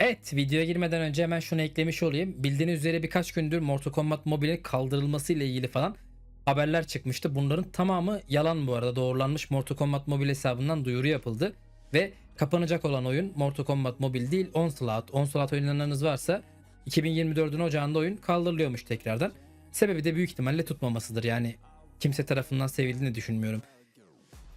Evet videoya girmeden önce hemen şunu eklemiş olayım. Bildiğiniz üzere birkaç gündür Mortal Kombat Mobile'in kaldırılması ile ilgili falan haberler çıkmıştı. Bunların tamamı yalan bu arada doğrulanmış Mortal Kombat Mobile hesabından duyuru yapıldı. Ve kapanacak olan oyun Mortal Kombat Mobile değil Onslaught. Onslaught oynayanlarınız varsa 2024'ün ocağında oyun kaldırılıyormuş tekrardan. Sebebi de büyük ihtimalle tutmamasıdır. Yani kimse tarafından sevildiğini düşünmüyorum.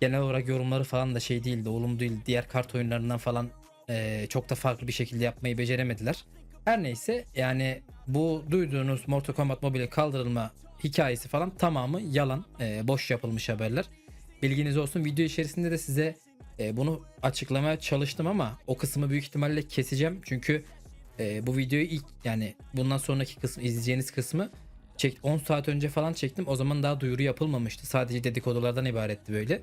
Genel olarak yorumları falan da şey değildi, olumlu değil. Diğer kart oyunlarından falan eee, çok da farklı bir şekilde yapmayı beceremediler. Her neyse yani bu duyduğunuz Mortal Kombat Mobile kaldırılma hikayesi falan tamamı yalan. eee, boş yapılmış haberler. Bilginiz olsun. Video içerisinde de size e, bunu açıklamaya çalıştım ama o kısmı büyük ihtimalle keseceğim. Çünkü e, bu videoyu ilk yani bundan sonraki kısmı izleyeceğiniz kısmı çek 10 saat önce falan çektim. O zaman daha duyuru yapılmamıştı. Sadece dedikodulardan ibaretti böyle.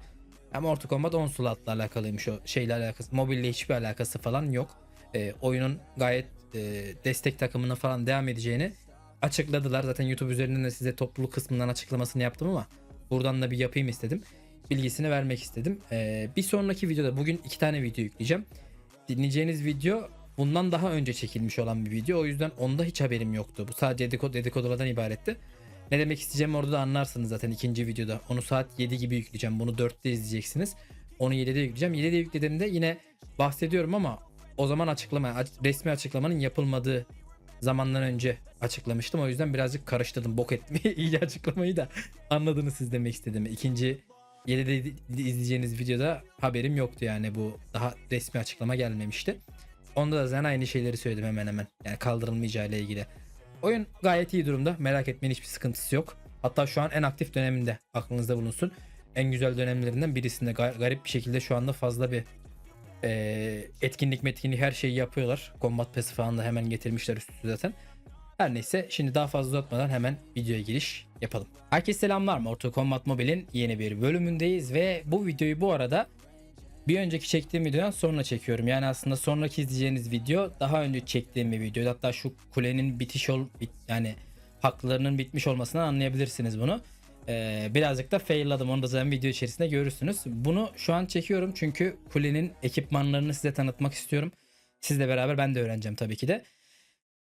Ama Mortal Kombat Onslaught'la alakalıymış o şeyle alakası. Mobille hiçbir alakası falan yok. E, oyunun gayet e, destek takımına falan devam edeceğini açıkladılar. Zaten YouTube üzerinden de size topluluk kısmından açıklamasını yaptım ama buradan da bir yapayım istedim. Bilgisini vermek istedim. E, bir sonraki videoda bugün iki tane video yükleyeceğim. Dinleyeceğiniz video bundan daha önce çekilmiş olan bir video. O yüzden onda hiç haberim yoktu. Bu sadece dedikodu, dedikodulardan ibaretti. Ne demek isteyeceğim orada da anlarsınız zaten ikinci videoda. Onu saat 7 gibi yükleyeceğim. Bunu 4'te izleyeceksiniz. Onu 7'de yükleyeceğim. 7'de yüklediğimde yine bahsediyorum ama o zaman açıklama, resmi açıklamanın yapılmadığı zamandan önce açıklamıştım. O yüzden birazcık karıştırdım. Bok etmeyi iyice açıklamayı da anladınız siz demek istediğimi. İkinci 7'de izleyeceğiniz videoda haberim yoktu yani bu daha resmi açıklama gelmemişti. Onda da zaten aynı şeyleri söyledim hemen hemen. Yani kaldırılmayacağı ile ilgili. Oyun gayet iyi durumda. Merak etmeyin hiçbir sıkıntısı yok. Hatta şu an en aktif döneminde aklınızda bulunsun. En güzel dönemlerinden birisinde Ga- garip bir şekilde şu anda fazla bir eee, etkinlik metkinlik her şeyi yapıyorlar. Combat Pass'ı falan da hemen getirmişler üst üste zaten. Her neyse şimdi daha fazla uzatmadan hemen videoya giriş yapalım. Herkese selamlar Mortal Kombat Mobile'in yeni bir bölümündeyiz ve bu videoyu bu arada bir önceki çektiğim videodan sonra çekiyorum. Yani aslında sonraki izleyeceğiniz video daha önce çektiğim bir video. Hatta şu kulenin bitiş ol bit, yani haklarının bitmiş olmasından anlayabilirsiniz bunu. Ee, birazcık da failladım onu da zaten video içerisinde görürsünüz. Bunu şu an çekiyorum çünkü kulenin ekipmanlarını size tanıtmak istiyorum. Sizle beraber ben de öğreneceğim tabii ki de.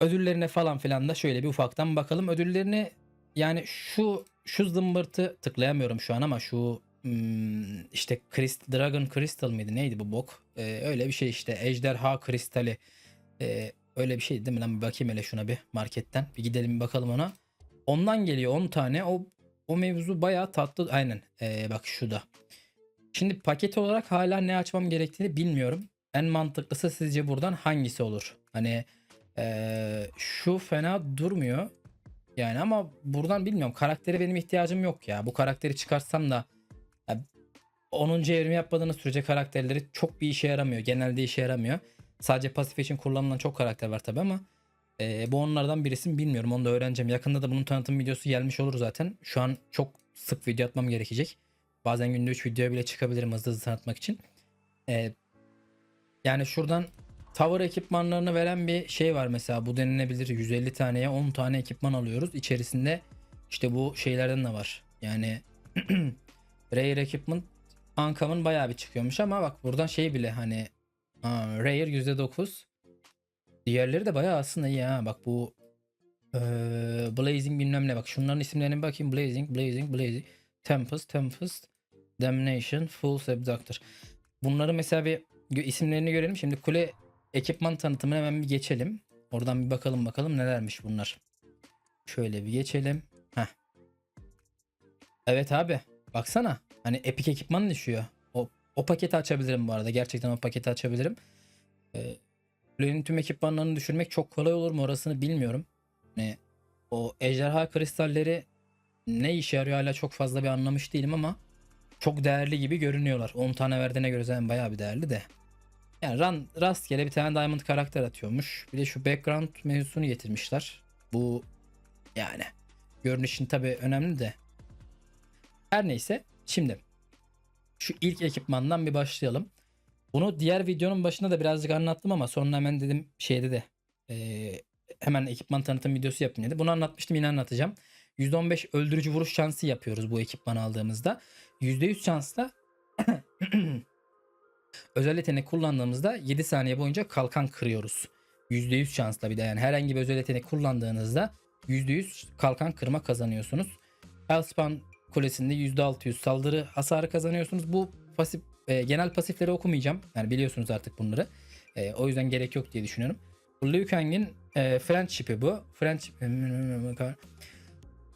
Ödüllerine falan filan da şöyle bir ufaktan bakalım. Ödüllerini yani şu şu zımbırtı tıklayamıyorum şu an ama şu hmm, işte Crystal, Dragon Crystal mıydı neydi bu bok? Ee, öyle bir şey işte Ejderha Kristali. Ee, öyle bir şey değil mi lan bir bakayım hele şuna bir marketten. Bir gidelim bir bakalım ona. Ondan geliyor 10 tane. O o mevzu bayağı tatlı. Aynen. Ee, bak şu. Şimdi paket olarak hala ne açmam gerektiğini bilmiyorum. En mantıklısı sizce buradan hangisi olur? Hani ee, şu fena durmuyor. Yani ama buradan bilmiyorum. Karaktere benim ihtiyacım yok ya. Bu karakteri çıkarsam da 10. evrimi yapmadığınız sürece karakterleri çok bir işe yaramıyor. Genelde işe yaramıyor. Sadece pasif için kullanılan çok karakter var tabi ama e, bu onlardan birisi mi bilmiyorum. Onu da öğreneceğim. Yakında da bunun tanıtım videosu gelmiş olur zaten. Şu an çok sık video atmam gerekecek. Bazen günde 3 video bile çıkabilirim hızlı hızlı tanıtmak için. E, yani şuradan Tower ekipmanlarını veren bir şey var mesela. Bu denilebilir. 150 taneye 10 tane ekipman alıyoruz. İçerisinde işte bu şeylerden de var. Yani Rare Equipment Ankam'ın bayağı bir çıkıyormuş ama bak buradan şey bile hani aa, Rare %9 Diğerleri de bayağı aslında iyi ha. Bak bu eee, Blazing bilmem ne bak şunların isimlerine bakayım. Blazing, Blazing, Blazing, Tempest, Tempest, Damnation, Full Abductor. Bunları mesela bir isimlerini görelim. Şimdi kule ekipman tanıtımına hemen bir geçelim. Oradan bir bakalım bakalım nelermiş bunlar. Şöyle bir geçelim. Heh. Evet abi. Baksana. Hani epic ekipman düşüyor. O, o paketi açabilirim bu arada. Gerçekten o paketi açabilirim. Ee, tüm ekipmanlarını düşürmek çok kolay olur mu orasını bilmiyorum. Ne o ejderha kristalleri ne işe yarıyor hala çok fazla bir anlamış değilim ama çok değerli gibi görünüyorlar. 10 tane verdiğine göre zaten bayağı bir değerli de. Yani ran, rastgele bir tane diamond karakter atıyormuş. Bir de şu background mevzusunu getirmişler. Bu yani görünüşün tabi önemli de. Her neyse şimdi şu ilk ekipmandan bir başlayalım. Bunu diğer videonun başında da birazcık anlattım ama sonra hemen dedim şeyde de eee, hemen ekipman tanıtım videosu yapayım dedi. Bunu anlatmıştım yine anlatacağım. %15 öldürücü vuruş şansı yapıyoruz bu ekipmanı aldığımızda. %100 şansla özel yetenek kullandığımızda 7 saniye boyunca kalkan kırıyoruz. %100 şansla bir de yani herhangi bir özel yetenek kullandığınızda %100 kalkan kırma kazanıyorsunuz. Hellspawn kulesinde %600 saldırı hasarı kazanıyorsunuz. Bu pasif e, genel pasifleri okumayacağım. Yani biliyorsunuz artık bunları. E, o yüzden gerek yok diye düşünüyorum. Liu Kang'in e, friendship'i bu. Friendship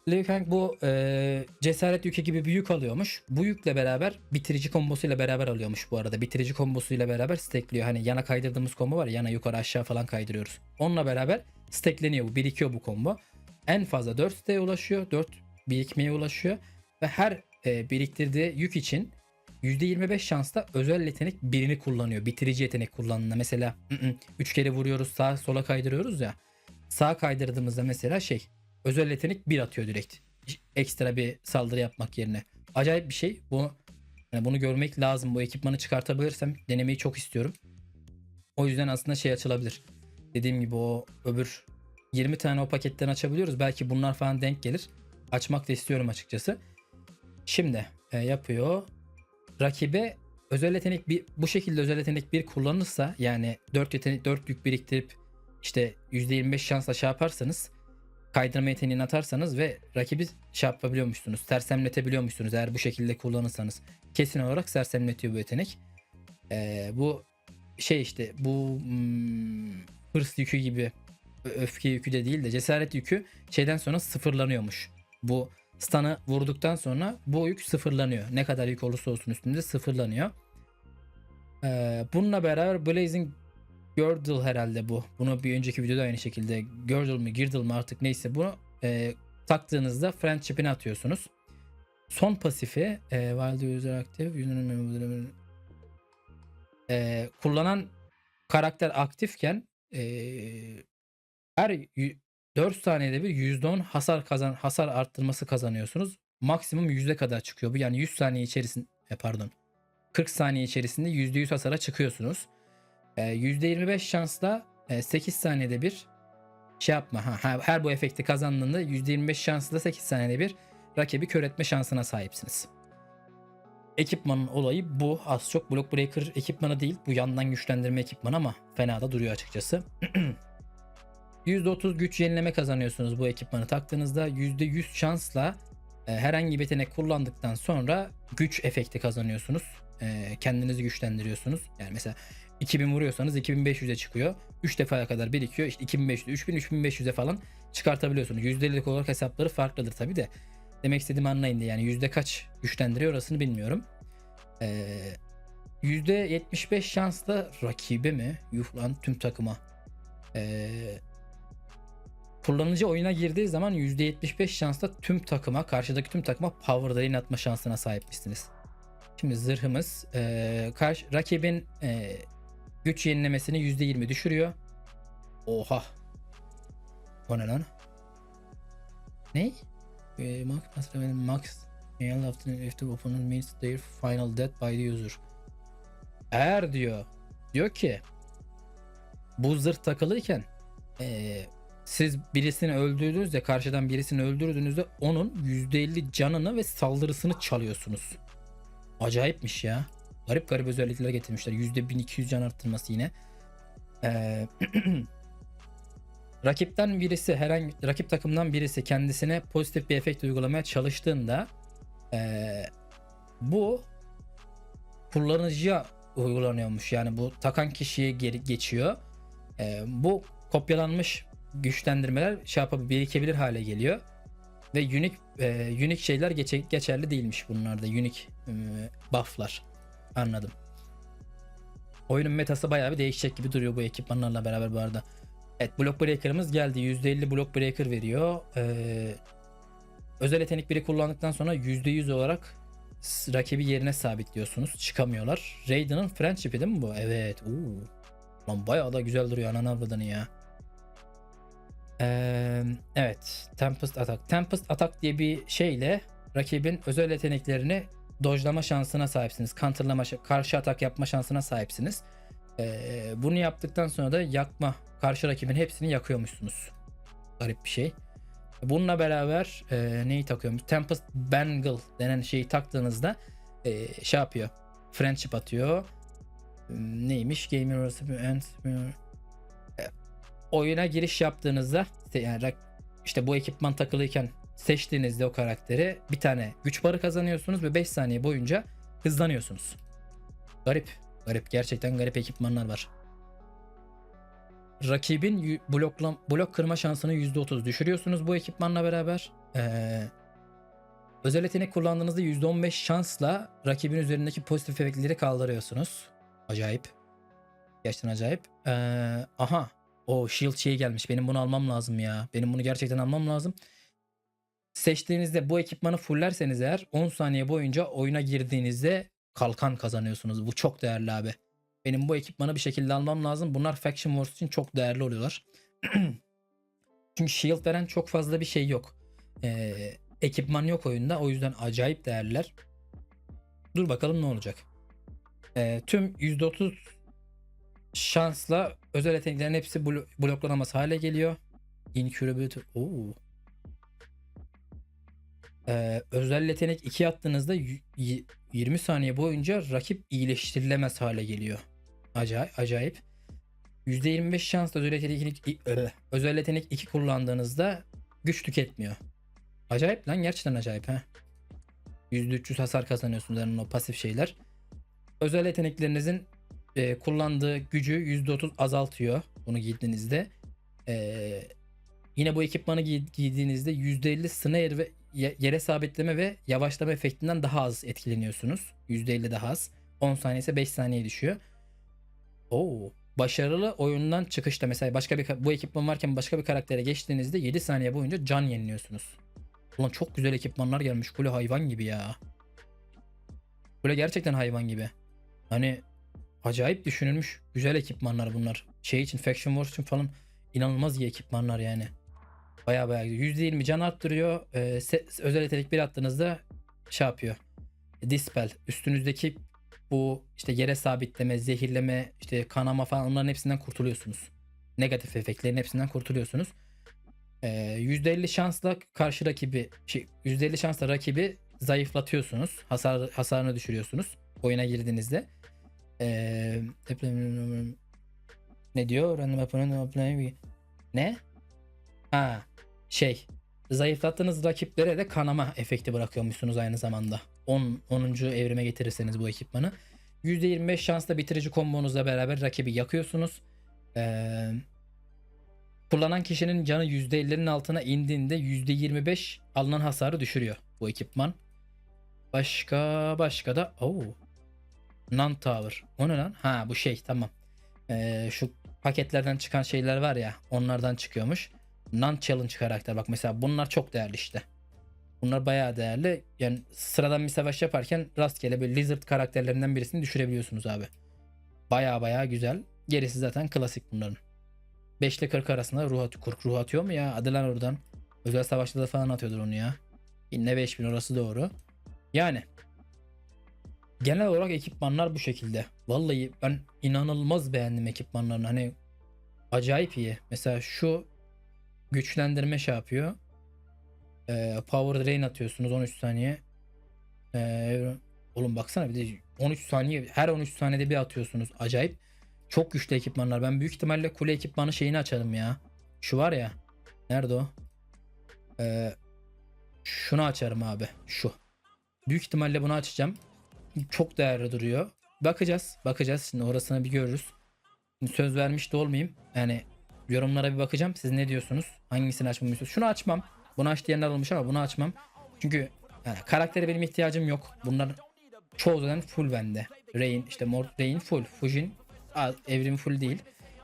Liu Kang bu e, cesaret yükü gibi bir yük alıyormuş. Bu yükle beraber bitirici kombosuyla beraber alıyormuş bu arada. Bitirici kombosuyla beraber stackliyor. Hani yana kaydırdığımız combo var ya yana yukarı aşağı falan kaydırıyoruz. Onunla beraber stackleniyor bu. Birikiyor bu combo. En fazla 4 stack'e ulaşıyor. 4 birikmeye ulaşıyor. Ve her e, biriktirdiği yük için %25 şansla özel yetenek birini kullanıyor. Bitirici yetenek kullanımında. Mesela 3 kere vuruyoruz sağa sola kaydırıyoruz ya. Sağa kaydırdığımızda mesela şey özel yetenek 1 atıyor direkt. Ekstra bir saldırı yapmak yerine. Acayip bir şey. Bu yani bunu görmek lazım. Bu ekipmanı çıkartabilirsem denemeyi çok istiyorum. O yüzden aslında şey açılabilir. Dediğim gibi o öbür 20 tane o paketten açabiliyoruz. Belki bunlar falan denk gelir. Açmak da istiyorum açıkçası. Şimdi e, yapıyor. Rakibe özel yetenek bir bu şekilde özel yetenek bir kullanırsa yani 4 yetenek 4 yük biriktirip işte %25 şansla şey yaparsanız kaydırma yeteneğini atarsanız ve rakibi şey yapabiliyormuşsunuz. Sersemletebiliyormuşsunuz eğer bu şekilde kullanırsanız. Kesin olarak sersemletiyor bu yetenek. Ee, bu şey işte bu hmm, hırs yükü gibi öfke yükü de değil de cesaret yükü şeyden sonra sıfırlanıyormuş. Bu stun'ı vurduktan sonra bu yük sıfırlanıyor. Ne kadar yük olursa olsun üstünde sıfırlanıyor. Ee, bununla beraber Blazing Girdle herhalde bu. Bunu bir önceki videoda aynı şekilde Girdle mi Girdle mi artık neyse bunu e, taktığınızda friendship'ini atıyorsunuz. Son pasifi e, the user active e, kullanan karakter aktifken e, her 4 saniyede bir %10 hasar kazan hasar arttırması kazanıyorsunuz. Maksimum yüzde kadar çıkıyor bu. Yani 100 saniye içerisinde pardon 40 saniye içerisinde %100 hasara çıkıyorsunuz. Ee, %25 şansla e, 8 saniyede bir şey yapma. Ha, her bu efekti kazandığında %25 şansla 8 saniyede bir rakibi kör etme şansına sahipsiniz. Ekipmanın olayı bu. Az çok Block Breaker ekipmanı değil. Bu yandan güçlendirme ekipmanı ama fena da duruyor açıkçası. %30 güç yenileme kazanıyorsunuz bu ekipmanı taktığınızda. %100 şansla e, herhangi bir yetenek kullandıktan sonra güç efekti kazanıyorsunuz. E, kendinizi güçlendiriyorsunuz. Yani mesela 2000 vuruyorsanız 2500'e çıkıyor. 3 defaya kadar birikiyor. İşte 2500, 3000, 3500'e falan çıkartabiliyorsunuz. %50'lik olarak hesapları farklıdır tabi de. Demek istediğimi anlayın diye. Yani yüzde kaç güçlendiriyor orasını bilmiyorum. Ee, %75 şansla rakibe mi? Yuh lan tüm takıma. Ee, kullanıcı oyuna girdiği zaman %75 şansla tüm takıma, karşıdaki tüm takıma power drain atma şansına sahipmişsiniz. Şimdi zırhımız ee, karşı, rakibin ee, güç yenilemesini %20 düşürüyor. Oha. O ne lan? Ne? Max Max Mail after the opponent meets their final death by the user. Eğer diyor diyor ki bu zırh takılıyken ee, siz birisini öldürdüğünüzde karşıdan birisini öldürdüğünüzde onun %50 canını ve saldırısını çalıyorsunuz. Acayipmiş ya. Garip garip özellikler getirmişler. %1200 can arttırması yine. Ee, rakipten birisi herhangi rakip takımdan birisi kendisine pozitif bir efekt uygulamaya çalıştığında ee, bu kullanıcıya uygulanıyormuş. Yani bu takan kişiye geri geçiyor. Ee, bu kopyalanmış güçlendirmeler şey yapabilir, birikebilir hale geliyor. Ve unique, e, unique şeyler geçe, geçerli değilmiş bunlarda. Unique e, bufflar. Anladım. Oyunun metası bayağı bir değişecek gibi duruyor bu ekipmanlarla beraber bu arada. Evet Block Breaker'ımız geldi. %50 Block Breaker veriyor. Ee, özel yetenek biri kullandıktan sonra %100 olarak rakibi yerine sabitliyorsunuz. Çıkamıyorlar. Raiden'ın Friendship'i değil mi bu? Evet. Oo. Lan bayağı da güzel duruyor ananı avradını ya. Ee, evet. Tempest Attack. Tempest Attack diye bir şeyle rakibin özel yeteneklerini dojlama şansına sahipsiniz. Counterlama, karşı atak yapma şansına sahipsiniz. Ee, bunu yaptıktan sonra da yakma, karşı rakibin hepsini yakıyormuşsunuz. Garip bir şey. Bununla beraber e, neyi takıyorum? Tempest Bangle denen şeyi taktığınızda e, şey yapıyor. Friendship atıyor. Hmm, Neymiş? Gamer bir end. Oyuna giriş yaptığınızda yani işte bu ekipman takılıyken seçtiğinizde o karakteri bir tane güç barı kazanıyorsunuz ve 5 saniye boyunca hızlanıyorsunuz. Garip. Garip. Gerçekten garip ekipmanlar var. Rakibin blokla, blok kırma şansını %30 düşürüyorsunuz bu ekipmanla beraber. Ee, özel yetenek kullandığınızda %15 şansla rakibin üzerindeki pozitif efektleri kaldırıyorsunuz. Acayip. Gerçekten acayip. Ee, aha. O shield şeyi gelmiş. Benim bunu almam lazım ya. Benim bunu gerçekten almam lazım. Seçtiğinizde bu ekipmanı fullerseniz eğer 10 saniye boyunca oyuna girdiğinizde kalkan kazanıyorsunuz. Bu çok değerli abi. Benim bu ekipmanı bir şekilde almam lazım. Bunlar Faction Wars için çok değerli oluyorlar. Çünkü shield veren çok fazla bir şey yok. Ee, ekipman yok oyunda. O yüzden acayip değerliler. Dur bakalım ne olacak. Ee, tüm %30 şansla özel yeteneklerin hepsi blo- bloklanamaz hale geliyor. Incurability. Oo. Ee, özel yetenek 2 attığınızda y- y- 20 saniye boyunca rakip iyileştirilemez hale geliyor. Acayip. acayip. %25 şansla özel yetenek, özel yetenek 2 kullandığınızda güç tüketmiyor. Acayip lan gerçekten acayip ha. %300 hasar kazanıyorsunuz yani o pasif şeyler. Özel yeteneklerinizin e, kullandığı gücü %30 azaltıyor bunu giydiğinizde. E, yine bu ekipmanı giy- giydiğinizde %50 snare ve ye- yere sabitleme ve yavaşlama efektinden daha az etkileniyorsunuz. %50 daha az. 10 saniye ise 5 saniye düşüyor. Oo. Başarılı oyundan çıkışta mesela başka bir bu ekipman varken başka bir karaktere geçtiğinizde 7 saniye boyunca can yeniliyorsunuz. Ulan çok güzel ekipmanlar gelmiş. Kule hayvan gibi ya. Kule gerçekten hayvan gibi. Hani acayip düşünülmüş güzel ekipmanlar bunlar. Şey için Faction Wars için falan inanılmaz iyi ekipmanlar yani. Baya baya %20 can arttırıyor. Ee, özel yetenek bir attığınızda şey yapıyor. Dispel. Üstünüzdeki bu işte yere sabitleme, zehirleme, işte kanama falan onların hepsinden kurtuluyorsunuz. Negatif efektlerin hepsinden kurtuluyorsunuz. Ee, %50 şansla karşı rakibi şey, %50 şansla rakibi zayıflatıyorsunuz. Hasar hasarını düşürüyorsunuz oyuna girdiğinizde. Ee, ne diyor? Random opponent Ne? Ha, şey. Zayıflattığınız rakiplere de kanama efekti bırakıyormuşsunuz aynı zamanda. 10 10. evrime getirirseniz bu ekipmanı. %25 şansla bitirici kombonuzla beraber rakibi yakıyorsunuz. Ee, kullanan kişinin canı %50'nin altına indiğinde %25 alınan hasarı düşürüyor bu ekipman. Başka başka da oh. Non Tower. O ne lan? Ha bu şey tamam. Ee, şu paketlerden çıkan şeyler var ya onlardan çıkıyormuş. Non Challenge karakter bak mesela bunlar çok değerli işte. Bunlar bayağı değerli. Yani sıradan bir savaş yaparken rastgele bir Lizard karakterlerinden birisini düşürebiliyorsunuz abi. Bayağı bayağı güzel. Gerisi zaten klasik bunların. 5 ile 40 arasında ruh, at kurk ruh atıyor mu ya? Adı lan oradan. Özel savaşta da falan atıyordur onu ya. Yine 5000 orası doğru. Yani genel olarak ekipmanlar bu şekilde. Vallahi ben inanılmaz beğendim ekipmanlarını. Hani acayip iyi. Mesela şu güçlendirme şey yapıyor. Ee, power drain atıyorsunuz 13 saniye. Ee, oğlum baksana bir de 13 saniye her 13 saniyede bir atıyorsunuz. Acayip. Çok güçlü ekipmanlar. Ben büyük ihtimalle kule ekipmanı şeyini açarım ya. Şu var ya. Nerede o? Ee, şunu açarım abi. Şu. Büyük ihtimalle bunu açacağım. Çok değerli duruyor. Bakacağız. Bakacağız. Şimdi orasını bir görürüz. Şimdi söz vermiş de olmayayım. Yani yorumlara bir bakacağım. Siz ne diyorsunuz? Hangisini açmamı istiyorsunuz? Şunu açmam. Bunu aç diyenler olmuş ama bunu açmam. Çünkü yani karaktere benim ihtiyacım yok. Bunlar çoğu zaten full bende. Rain işte Mor Rain full. Fujin evrim full değil.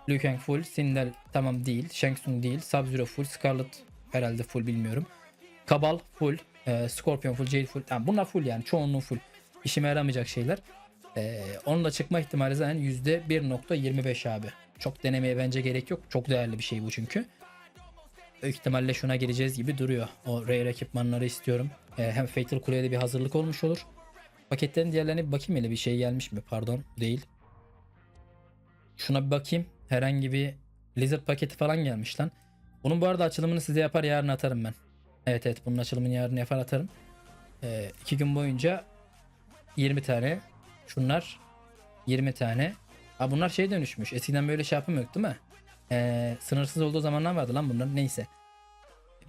Liu Kang full. Sindel tamam değil. Shang Tsung değil. Sub-Zero full. Scarlet herhalde full bilmiyorum. Kabal full. e, Scorpion full. Jade full. Tamam bunlar full yani. Çoğunluğu full. İşime yaramayacak şeyler. E, onun da çıkma ihtimali zaten %1.25 abi. Çok denemeye bence gerek yok. Çok değerli bir şey bu çünkü. Büyük ihtimalle şuna geleceğiz gibi duruyor. O rare ekipmanları istiyorum. E, hem Fatal Kule'ye de bir hazırlık olmuş olur. Paketlerin diğerlerine bir bakayım hele bir şey gelmiş mi? Pardon değil. Şuna bir bakayım. Herhangi bir Lizard paketi falan gelmiş lan. Bunun bu arada açılımını size yapar yarın atarım ben. Evet evet bunun açılımını yarın yapar atarım. Ee, iki gün boyunca 20 tane. Şunlar 20 tane. Ha bunlar şey dönüşmüş. Eskiden böyle şey yapamıyorduk değil mi? Ee, sınırsız olduğu zamanlar vardı lan bunların. Neyse.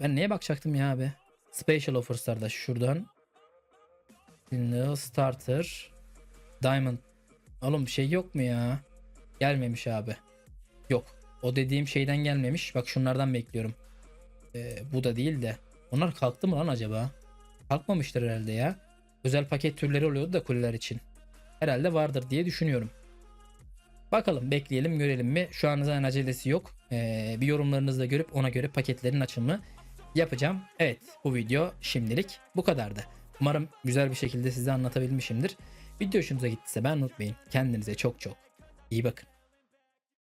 Ben neye bakacaktım ya abi? Special Offers'larda şuradan. Single Starter. Diamond. Oğlum bir şey yok mu ya? Gelmemiş abi. Yok. O dediğim şeyden gelmemiş. Bak şunlardan bekliyorum. Ee, bu da değil de. Onlar kalktı mı lan acaba? Kalkmamıştır herhalde ya. Özel paket türleri oluyordu da kuleler için. Herhalde vardır diye düşünüyorum. Bakalım bekleyelim görelim mi? Şu an zaten acelesi yok. Ee, bir yorumlarınızı da görüp ona göre paketlerin açımı yapacağım. Evet bu video şimdilik bu kadardı. Umarım güzel bir şekilde size anlatabilmişimdir. Video hoşunuza gittiyse ben unutmayın. Kendinize çok çok iyi bakın.